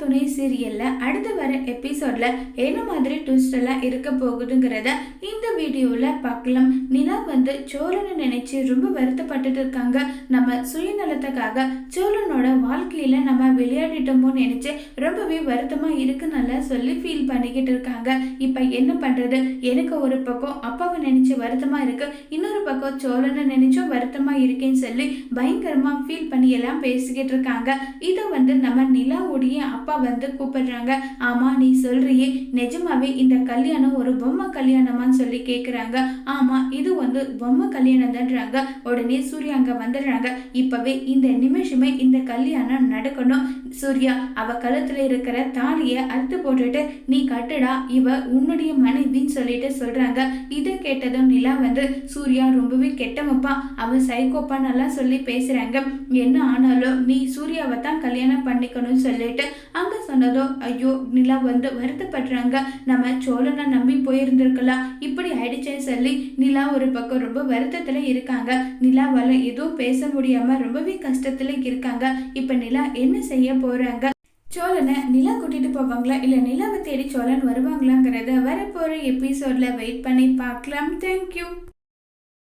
துணை சீரியல்ல அடுத்து வர எபிசோட்ல என்ன மாதிரி ட்விஸ்ட் எல்லாம் இருக்க போகுதுங்கிறத இந்த வீடியோவில் பார்க்கலாம். நிலா வந்து சோழனை நினைச்சு ரொம்ப வருத்தப்பட்டுட்டு இருக்காங்க. நம்ம சுயநலத்துக்காக சோழனோட வாழ்க்கையில நம்ம விளையாடிட்டோமோ நினைச்சு ரொம்பவே வருத்தமா இருக்குன்னு சொல்லி ஃபீல் பண்ணிக்கிட்டு இருக்காங்க. இப்ப என்ன பண்றது? எனக்கு ஒரு பக்கம் அப்பாவை நினைச்சு வருத்தமா இருக்கு. இன்னொரு பக்கம் சோழனை நினைச்சும் வருத்தமா இருக்கேன்னு சொல்லி பயங்கரமாக ஃபீல் பண்ணி எல்லாம் பேசிக்கிட்டு இருக்காங்க. இதை வந்து நம்ம நிலாவுடைய அப்பா வந்து கூப்பிடுறாங்க. ஆமா நீ சொல்றியே நிஜமாவே இந்த கல்யாணம் ஒரு பொம்மை கல்யாணமான்னு சொல்லி கேக்குறாங்க. ஆமா இது வந்து பொம்மை கல்யாணம் தான்றாங்க. உடனே சூர்யா அங்க வந்துடுறாங்க. இப்பவே இந்த நிமிஷமே இந்த கல்யாணம் நடக்கணும். சூர்யா அவ கழுத்துல இருக்கிற தாலிய அறுத்து போட்டுட்டு நீ கட்டுடா இவ உன்னுடைய மனைவின்னு சொல்லிட்டு சொல்றாங்க. இதை கேட்டதும் நிலா வந்து சூர்யா ரொம்பவே கெட்டவப்பா அவன் சைக்கோப்பான் எல்லாம் சொல்லி பேசுறாங்க. என்ன ஆனாலும் நீ சூர்யாவை தான் கல்யாணம் பண்ணிக்கணும்னு சொல்லிட்டு அங்க சொன்னதோ ஐயோ நிலா வந்து வருத்தப்படுறாங்க. நம்ம சோழனை நம்பி போயிருந்திருக்கலாம். இப்படி ஆயிடுச்சேன்னு சொல்லி நிலா ஒரு பக்கம் ரொம்ப வருத்தத்துல இருக்காங்க. நிலாவால எதுவும் பேச முடியாம ரொம்பவே கஷ்டத்துல இருக்காங்க. இப்ப நிலா என்ன செய்ய போறாங்க? சோழனை நிலா கூட்டிட்டு போவாங்களா? இல்ல நிலாவை தேடி சோழன் வருவாங்களாங்கிறத வரப்போற எபிசோட்ல வெயிட் பண்ணி பார்க்கலாம். தேங்க்யூ